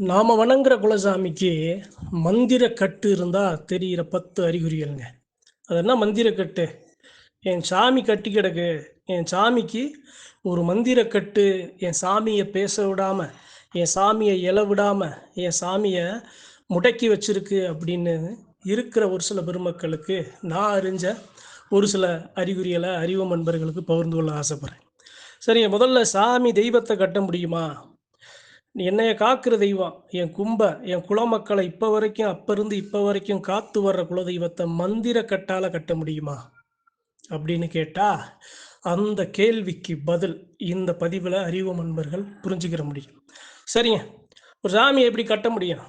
நாம வணங்குற குலசாமிக்கு மந்திர கட்டு இருந்தால் தெரிகிற பத்து அறிகுறிகள்ங்க. அது என்ன மந்திர கட்டு? என் சாமி கட்டி கிடக்கு. என் சாமிக்கு ஒரு மந்திர கட்டு. என் சாமியை பேச விடாமல் என் சாமியை இல விடாமல் என் சாமியை முடக்கி வச்சிருக்கு அப்படின்னு இருக்கிற ஒரு சில பெருமக்களுக்கு நான் அறிஞ்ச ஒரு சில அறிகுறிகளை அறிவு நண்பர்களுக்கு பகிர்ந்து கொள்ள ஆசைப்பட்றேன். சரிங்க முதல்ல சாமி தெய்வத்தை கட்ட முடியுமா? என்னைய காக்கிற தெய்வம் என் கும்ப என் குலமக்களை இப்போ வரைக்கும் அப்போ இருந்து இப்போ வரைக்கும் காத்து வர்ற குலதெய்வத்தை மந்திர கட்டால கட்ட முடியுமா? அப்படின்னு கேட்டா அந்த கேள்விக்கு பதில் இந்த பதிவில் அறிவு நண்பர்கள் புரிஞ்சுக்கிற முடியும். சரிங்க. ஒரு சாமியை எப்படி கட்ட முடியும்?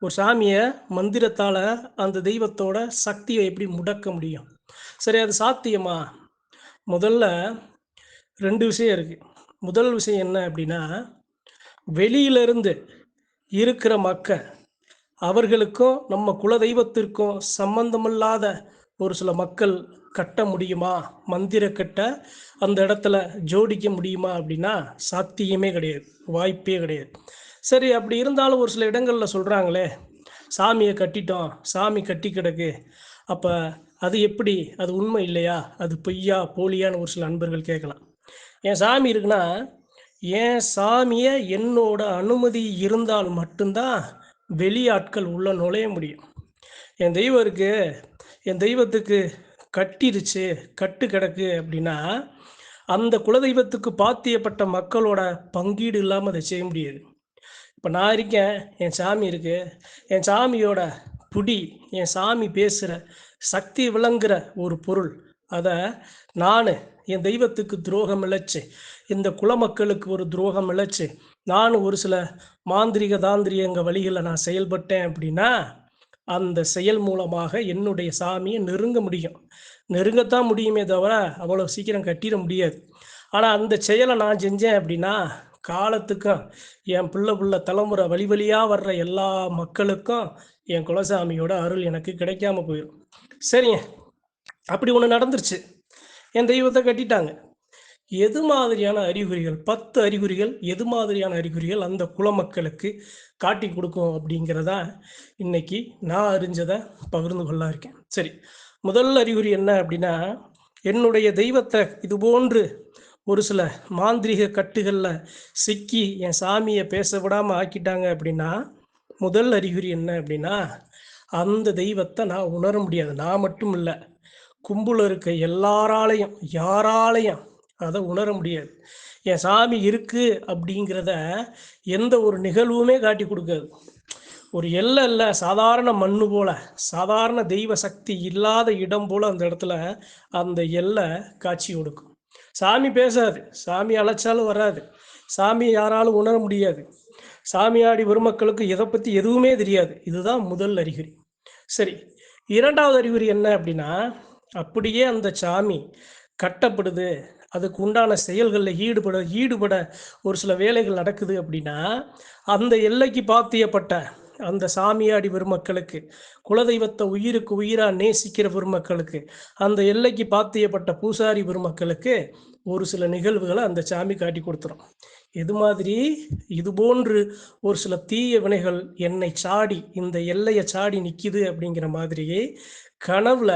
ஒரு சாமியை மந்திரத்தால் அந்த தெய்வத்தோட சக்தியை எப்படி முடக்க முடியும்? சரி அது சாத்தியமா? முதல்ல ரெண்டு விஷயம் இருக்கு. முதல் விஷயம் என்ன அப்படின்னா வெளியிலிருந்து இருக்கிற மக்கள் அவர்களுக்கும் நம்ம குலதெய்வத்திற்கும் சம்பந்தமில்லாத ஒரு சில மக்கள் கட்ட முடியுமா? மந்திர கட்ட அந்த இடத்துல ஜோடிக்க முடியுமா அப்படின்னா சாத்தியமே கிடையாது வாய்ப்பே கிடையாது. சரி அப்படி இருந்தாலும் ஒரு சில இடங்களில் சொல்கிறாங்களே சாமியை கட்டிட்டோம் சாமி கட்டி கிடக்கு அப்போ அது எப்படி? அது உண்மை இல்லையா? அது பொய்யா போலியான்னு ஒரு சில நண்பர்கள் கேட்கலாம். என் சாமி இருக்குன்னா என் சாமியை என்னோட அனுமதி இருந்தால் மட்டும்தான் வெளியாட்கள் உள்ள நுழைய முடியும்? என் தெய்வம் இருக்கு என் தெய்வத்துக்கு கட்டிருச்சு கட்டு கிடக்கு அப்படின்னா அந்த குலதெய்வத்துக்கு பாத்தியப்பட்ட மக்களோட பங்கீடு இல்லாமல் அதை செய்ய முடியாது. இப்போ நான் இருக்கேன் என் சாமி இருக்கு என் சாமியோட புடி என் சாமி பேசுகிற சக்தி விளங்குற ஒரு பொருள். அதை நான் என் தெய்வத்துக்கு துரோகம் இழைச்சு இந்த குலமக்களுக்கு ஒரு துரோகம் இழைச்சி நான் ஒரு சில மாந்திரிக தாந்திரியங்க வழிகளில் நான் செயல்பட்டேன் அப்படின்னா அந்த செயல் மூலமாக என்னுடைய சாமியை நெருங்க முடியும். நெருங்கத்தான் முடியுமே தவிர அவ்வளோ சீக்கிரம் கட்டிட முடியாது. ஆனால் அந்த செயலை நான் செஞ்சேன் அப்படின்னா காலத்துக்கும் என் பிள்ளை பிள்ளை தலைமுறை வழி வழியாக வர்ற எல்லா மக்களுக்கும் என் குலசாமியோட அருள் எனக்கு கிடைக்காம போயிடும் சரிங்க. அப்படி ஒன்று நடந்துருச்சு. என் தெய்வத்தை கட்டிட்டாங்க. எது மாதிரியான அறிகுறிகள் பத்து அறிகுறிகள் எது மாதிரியான அறிகுறிகள் அந்த குலமக்களுக்கு காட்டி கொடுக்கும் அப்படிங்கிறதா இன்னைக்கு நான் அறிஞ்சதை பகிர்ந்து கொள்ள இருக்கேன். சரி முதல் அறிகுறி என்ன அப்படின்னா என்னுடைய தெய்வத்தை இது போன்று ஒரு சில மாந்திரிக கட்டுகளில் சிக்கி என் சாமியை பேச விடாமல் ஆக்கிட்டாங்க அப்படின்னா முதல் அறிகுறி என்ன அப்படின்னா அந்த தெய்வத்தை நான் உணர முடியாது. நான் மட்டும் இல்லை கும்பல இருக்க எல்லாராலையும் யாராலையும் அதை உணர முடியாது. என் சாமி இருக்கு அப்படிங்கிறத எந்த ஒரு நிகழ்வுமே காட்டி கொடுக்காது. ஒரு எல்லை இல்லை சாதாரண மண்ணு போல சாதாரண தெய்வ சக்தி இல்லாத இடம் போல அந்த இடத்துல அந்த எல்லை காட்சி கொடுக்கும். சாமி பேசாது. சாமி அழைச்சாலும் வராது. சாமி யாராலும் உணர முடியாது. சாமியாடி பெருமக்களுக்கு இதை பற்றி எதுவுமே தெரியாது. இதுதான் முதல் அறிகுறி. சரி இரண்டாவது அறிகுறி என்ன அப்படின்னா அப்படியே அந்த சாமி கட்டப்படுது. அதுக்கு உண்டான செயல்களில் ஈடுபட ஈடுபட ஒரு சில வேலைகள் நடக்குது அப்படின்னா அந்த எல்லைக்கு பாத்தியப்பட்ட அந்த சாமியாடி பெருமக்களுக்கு குலதெய்வத்தை உயிருக்கு உயிராக நேசிக்கிற பெருமக்களுக்கு அந்த எல்லைக்கு பாத்தியப்பட்ட பூசாரி பெருமக்களுக்கு ஒரு சில நிகழ்வுகளை அந்த சாமி காட்டி கொடுத்துரும். இது மாதிரி இது போன்று ஒரு சில தீய வினைகள் என்னை சாடி இந்த எல்லையை சாடி நிற்கிது அப்படிங்கிற மாதிரியே கனவுல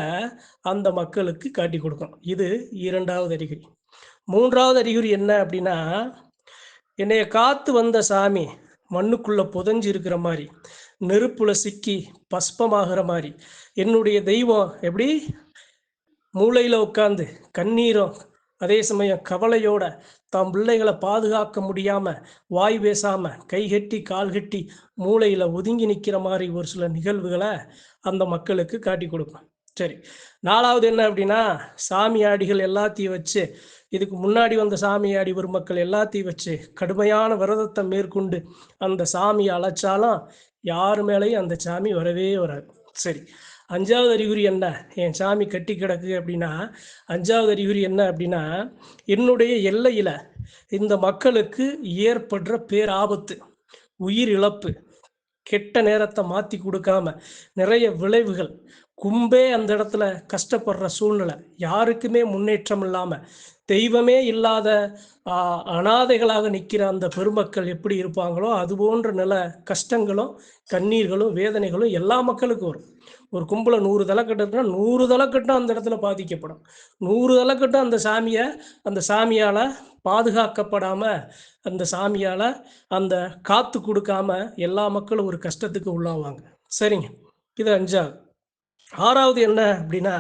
அந்த மக்களுக்கு காட்டி கொடுக்கும். இது இரண்டாவது அறிகுறி. மூன்றாவது அறிகுறி என்ன அப்படின்னா என்னைய காத்து வந்த சாமி மண்ணுக்குள்ள புதஞ்சு இருக்கிற மாதிரி நெருப்புல சிக்கி பஸ்பமாகிற மாதிரி என்னுடைய தெய்வம் எப்படி? மூளையில உட்காந்து கண்ணீரும் அதே சமயம் கவலையோட தாம் பிள்ளைகளை பாதுகாக்க முடியாம வாய் பேசாம கை கட்டி கால் கட்டி மூளையில ஒதுங்கி நிற்கிற மாதிரி ஒரு சில நிகழ்வுகளை அந்த மக்களுக்கு காட்டி கொடுக்கும் சரி. நாலாவது என்ன அப்படின்னா சாமியாடிகள் எல்லாத்தையும் வச்சு இதுக்கு முன்னாடி வந்த சாமியாடி பெருமக்கள் எல்லாத்தையும் வச்சு கடுமையான விரதத்தை மேற்கொண்டு அந்த சாமியை அழைச்சாலும் யார் மேலேயும் அந்த சாமி வரவே வராது. சரி அஞ்சாவது அறிகுறி என்ன? என் சாமி கட்டி கிடக்கு அப்படின்னா அஞ்சாவது அறிகுறி என்ன அப்படின்னா என்னுடைய எல்லையில இந்த மக்களுக்கு ஏற்படுற பேராபத்து உயிர் இழப்பு கெட்ட நேரத்தை மாற்றி கொடுக்காம நிறைய விளைவுகள் கும்பே அந்த இடத்துல கஷ்டப்படுற சூழ்நிலை. யாருக்குமே முன்னேற்றம் இல்லாமல் தெய்வமே இல்லாத அனாதைகளாக நிற்கிற அந்த பெருமக்கள் எப்படி இருப்பாங்களோ அது போன்ற நில கஷ்டங்களும் கண்ணீர்களும் வேதனைகளும் எல்லா மக்களுக்கும் வரும். ஒரு கும்பல நூறு தலைக்கட்டுனா நூறு தலைக்கட்டும் அந்த இடத்துல பாதிக்கப்படும். நூறு தலைக்கட்டும் அந்த சாமியை அந்த சாமியால் பாதுகாக்கப்படாமல் அந்த சாமியால் அந்த காத்து கொடுக்காம எல்லா மக்களும் ஒரு கஷ்டத்துக்கு உள்ளாவாங்க. சரிங்க. இது அஞ்சாவது. ஆறாவது என்ன அப்படின்னா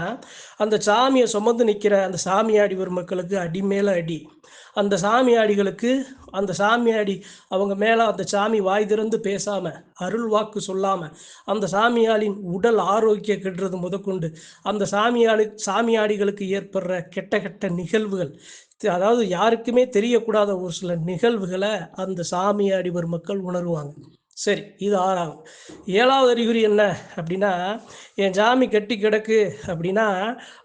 அந்த சாமியை சுமந்து நிற்கிற அந்த சாமியாடி ஒரு மக்களுக்கு அடி மேலே அடி. அந்த சாமியாடிகளுக்கு அந்த சாமியாடி அவங்க மேலே அந்த சாமி வாய் திறந்து பேசாமல் அருள் வாக்கு சொல்லாமல் அந்த சாமியாளின் உடல் ஆரோக்கியம் கெடுறது முதற்கொண்டு அந்த சாமியாளி சாமியாடிகளுக்கு ஏற்படுற கெட்ட கெட்ட நிகழ்வுகள் அதாவது யாருக்குமே தெரியக்கூடாத ஒரு சில நிகழ்வுகளை அந்த சாமியாடி ஒரு மக்கள் உணருவாங்க. சரி இது ஆறாவது ஏழாவது அறிகுறி என்ன அப்படின்னா என் சாமி கட்டி கிடக்கு அப்படின்னா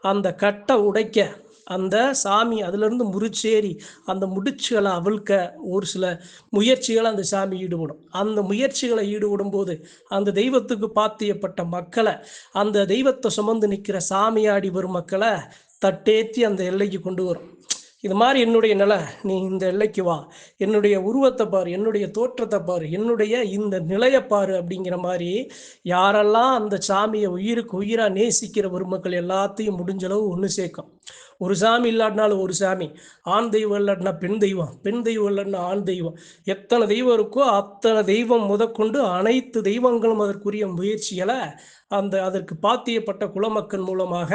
அந்த கட்டை உடைக்க அந்த சாமி அதுலேருந்து முறிச்சேறி அந்த முடிச்சுகளை அவிழ்க்க ஒரு சில முயற்சிகளை அந்த சாமி ஈடுபடும். அந்த முயற்சிகளை ஈடுபடும் போது அந்த தெய்வத்துக்கு பாத்தியப்பட்ட மக்களை அந்த தெய்வத்தை சுமந்து நிற்கிற சாமியாடி வரும் மக்களை தட்டேத்தி அந்த எல்லைக்கு கொண்டு வரும். இது மாதிரி என்னுடைய நிலை. நீ இந்த எல்லைக்கு வா. என்னுடைய உருவத்தை பாரு. என்னுடைய தோற்றத்தை பாரு. என்னுடைய இந்த நிலையை பாரு அப்படிங்கிற மாதிரி யாரெல்லாம் அந்த சாமியை உயிருக்கு உயிராக நேசிக்கிற பெருமக்கள் எல்லாத்தையும் முடிஞ்சளவு ஒன்று சேர்க்கும். ஒரு சாமி இல்லாட்டினாலும் ஒரு சாமி. ஆண் தெய்வம் இல்லாட்டினா பெண் தெய்வம். பெண் தெய்வம் இல்லாட்டினா ஆண் தெய்வம். எத்தனை தெய்வம் இருக்கோ அத்தனை தெய்வம் முதற்கொண்டு அனைத்து தெய்வங்களும் அதற்குரிய முயற்சிகளை அந்த அதற்கு பாத்தியப்பட்ட குலமக்கள் மூலமாக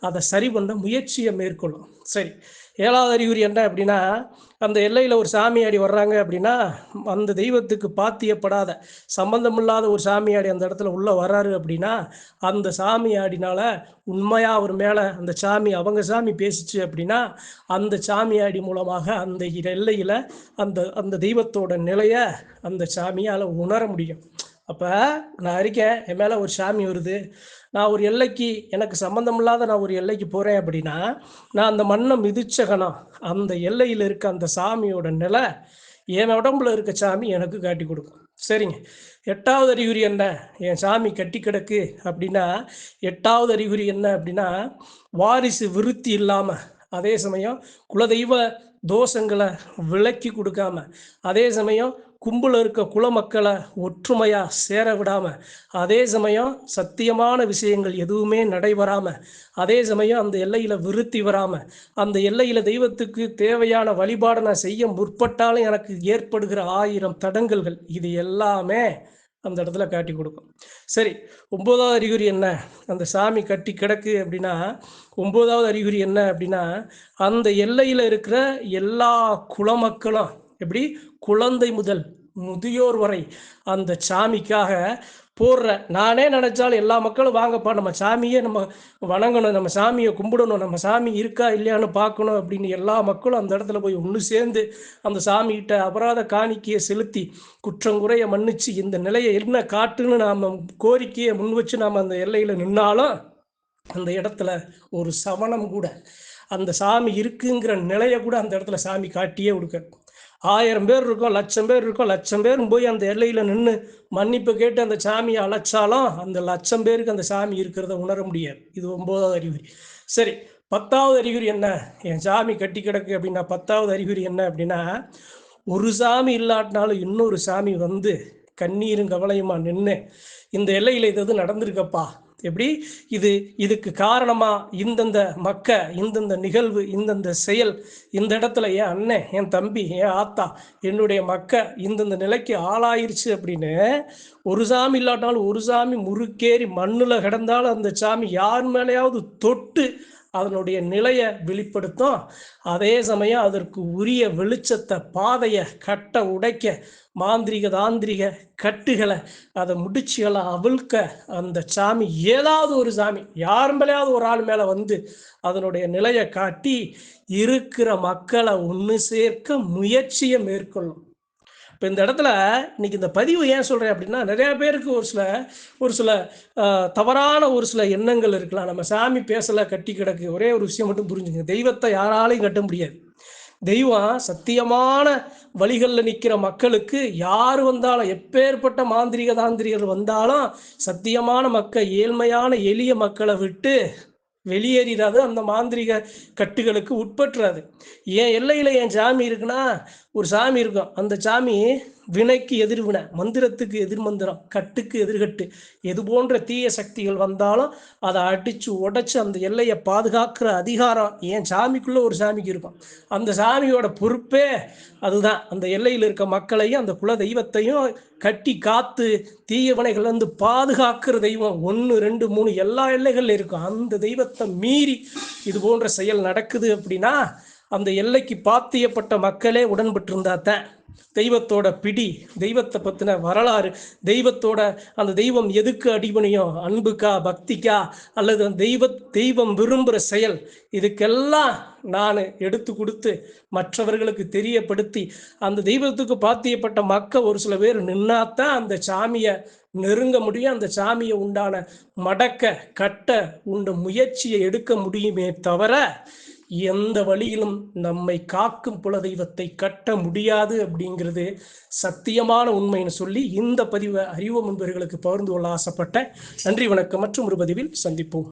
அதை சரி பண்ண முயற்சியை மேற்கொள்ளும். சரி. ஏழாவது அறிகுறி என்ன அப்படின்னா அந்த எல்லையில் ஒரு சாமியாடி வர்றாங்க அப்படின்னா அந்த தெய்வத்துக்கு பாத்தியப்படாத சம்பந்தமில்லாத ஒரு சாமியாடி அந்த இடத்துல உள்ளே வர்றாரு அப்படின்னா அந்த சாமியாடினால உண்மையாக அவர் மேலே அந்த சாமி அவங்க சாமி பேசிச்சு அப்படின்னா அந்த சாமியாடி மூலமாக அந்த எல்லையில் அந்த அந்த தெய்வத்தோட நிலையை அந்த சாமியால் உணர முடியும். அப்போ நான் இருக்கேன் என் மேலே ஒரு சாமி வருது நான் ஒரு எல்லைக்கு எனக்கு சம்மந்தமில்லாத நான் ஒரு எல்லைக்கு போகிறேன் அப்படின்னா நான் அந்த மண்ணை மிதிச்சகனா அந்த எல்லையில் இருக்க அந்த சாமியோட நிலை என் உடம்புல இருக்க சாமி எனக்கு காட்டி கொடுக்கும். சரிங்க. எட்டாவது அறிகுறி என்ன? என் சாமி கட்டி கிடக்கு அப்படின்னா எட்டாவது அறிகுறி என்ன அப்படின்னா வாரிசு விருத்தி இல்லாமல் அதே சமயம் குலதெய்வ தோஷங்களை விலக்கி கொடுக்காம அதே சமயம் கும்பல இருக்க குல மக்களை ஒற்றுமையாக சேர விடாமல் அதே சமயம் சத்தியமான விஷயங்கள் எதுவுமே நடைபெறாமல் அதே சமயம் அந்த எல்லையில் விருத்தி வராமல் அந்த எல்லையில் தெய்வத்துக்கு தேவையான வழிபாடை நான் செய்ய முற்பட்டாலும் எனக்கு ஏற்படுகிற ஆயிரம் தடங்கல்கள் இது எல்லாமே அந்த இடத்துல காட்டி கொடுக்கும். சரி ஒம்பதாவது அறிகுறி என்ன? அந்த சாமி கட்டி கிடக்கு அப்படின்னா ஒன்பதாவது அறிகுறி என்ன அப்படின்னா அந்த எல்லையில் இருக்கிற எல்லா குலமக்களும் எப்படி? குழந்தை முதல் முதியோர் வரை அந்த சாமிக்காக போடுற. நானே நினைச்சாலும் எல்லா மக்களும் வாங்கப்பா நம்ம சாமியே நம்ம வணங்கணும் நம்ம சாமியை கும்பிடணும் நம்ம சாமி இருக்கா இல்லையான்னு பார்க்கணும் அப்படின்னு எல்லா மக்களும் அந்த இடத்துல போய் ஒன்று சேர்ந்து அந்த சாமிகிட்ட அபராத காணிக்கையை செலுத்தி குற்றங்குறைய மன்னிச்சு இந்த நிலையை என்ன காட்டுன்னு நாம் கோரிக்கையை முன் வச்சு நாம் அந்த எல்லையில் நின்னாலும் அந்த இடத்துல ஒரு சவணம் கூட அந்த சாமி இருக்குங்கிற நிலையை கூட அந்த இடத்துல சாமி காட்டியே கொடுக்க. ஆயிரம் பேர் இருக்கோம் லட்சம் பேர் இருக்கோம் லட்சம் பேரும் போய் அந்த எல்லையில் நின்று மன்னிப்பு கேட்டு அந்த சாமியை அழைச்சாலும் அந்த லட்சம் பேருக்கு அந்த சாமி இருக்கிறத உணர முடியாது. இது ஒன்பதாவது அறிகுறி. சரி பத்தாவது அறிகுறி என்ன? என் சாமி கட்டி கிடக்கு அப்படின்னா பத்தாவது அறிகுறி என்ன அப்படின்னா ஒரு சாமி இல்லாட்டினாலும் இன்னொரு சாமி வந்து கண்ணீரும் கவலையுமா நின்று இந்த எல்லையில் இது இது நடந்திருக்கப்பா? எப்படி? இது இதுக்கு காரணமா இந்தந்த மக்க இந்தந்த நிகழ்வு இந்தந்த செயல் இந்த இடத்துல என் அண்ணன் என் தம்பி என் ஆத்தா என்னுடைய மக்க இந்தந்த நிலைக்கு ஆளாயிருச்சு அப்படின்னு ஒரு சாமி இல்லாட்டாலும் ஒரு சாமி முறுக்கேறி மண்ணில் கிடந்தாலும் அந்த சாமி யார் மேலேயாவது தொட்டு அதனுடைய நிலையை வெளிப்படுத்தும். அதே சமயம் அதற்கு உரிய வெளிச்சத்தை பாதையை கட்ட உடைக்க மாந்திரிக தாந்திரிக கட்டுகளை அதை முடிச்சுகளை அவிழ்க்க அந்த சாமி ஏதாவது ஒரு சாமி யார் மேலேயாவது ஒரு ஆள் மேலே வந்து அதனுடைய நிலையை காட்டி இருக்கிற மக்களை ஒன்று சேர்க்க முயற்சியை மேற்கொள்ளும். இப்போ இந்த இடத்துல இன்னைக்கு இந்த பதிவு ஏன் சொல்கிறேன் அப்படின்னா நிறையா பேருக்கு ஒரு சில ஒரு சில தவறான ஒரு சில எண்ணங்கள் இருக்கலாம். நம்ம சாமி பேசலை கட்டி கிடக்கு. ஒரே ஒரு விஷயம் மட்டும் புரிஞ்சுங்க தெய்வத்தை யாராலையும் கட்ட முடியாது. தெய்வம் சத்தியமான வழிகளில் நிற்கிற மக்களுக்கு யார் வந்தாலும் எப்பேற்பட்ட மாந்திரிக தாந்திரிகர் வந்தாலும் சத்தியமான மக்கள் ஏழ்மையான எளிய மக்களை விட்டு வெளியேறிடாது. அந்த மாந்திரிக கட்டுகளுக்கு உட்பட்டுறாது. என் எல்லையில் என் சாமி இருக்குன்னா ஒரு சாமி இருக்கும். அந்த சாமி வினைக்கு எதிர்வினை மந்திரத்துக்கு எதிர் மந்திரம் கட்டுக்கு எதிர்கட்டு. எது போன்ற தீய சக்திகள் வந்தாலும் அதை அடித்து உடைச்சு அந்த எல்லையை பாதுகாக்கிற அதிகாரம் என் சாமிக்குள்ளே ஒரு சாமிக்கு இருக்கும். அந்த சாமியோட பொறுப்பே அதுதான். அந்த எல்லையில் இருக்க மக்களையும் அந்த குல தெய்வத்தையும் கட்டி காத்து தீய வந்து பாதுகாக்கிற தெய்வம் ஒன்று ரெண்டு மூணு எல்லா எல்லைகளில் இருக்கும். அந்த தெய்வத்தை மீறி இது போன்ற செயல் நடக்குது அப்படின்னா அந்த எல்லைக்கு பாத்தியப்பட்ட மக்களே உடன்பட்டிருந்தா தான் தெய்வத்தோட பிடி தெய்வத்தை பற்றின வரலாறு தெய்வத்தோட அந்த தெய்வம் எதுக்கு அடிபணியும் அன்புக்கா பக்திக்கா அல்லது அந்த தெய்வ தெய்வம் விரும்புகிற செயல் இதுக்கெல்லாம் நான் எடுத்து கொடுத்து மற்றவர்களுக்கு தெரியப்படுத்தி அந்த தெய்வத்துக்கு பாத்தியப்பட்ட மக்கள் ஒரு சில பேர் நின்னாத்தான் அந்த சாமியை நெருங்க முடியும். அந்த சாமியை உண்டான மடக்க கட்ட உண்ட முயற்சியை எடுக்க முடியுமே தவிர எந்த வழியிலும் நம்மை காக்கும் குல தெய்வத்தை கட்ட முடியாது அப்படிங்கிறது சத்தியமான உண்மைன்னு சொல்லி இந்த பதிவை அறிவு முன்பர்களுக்கு பகிர்ந்து கொள்ள ஆசைப்பட்ட நன்றி வணக்கம் மற்றும் ஒரு பதிவில் சந்திப்போம்.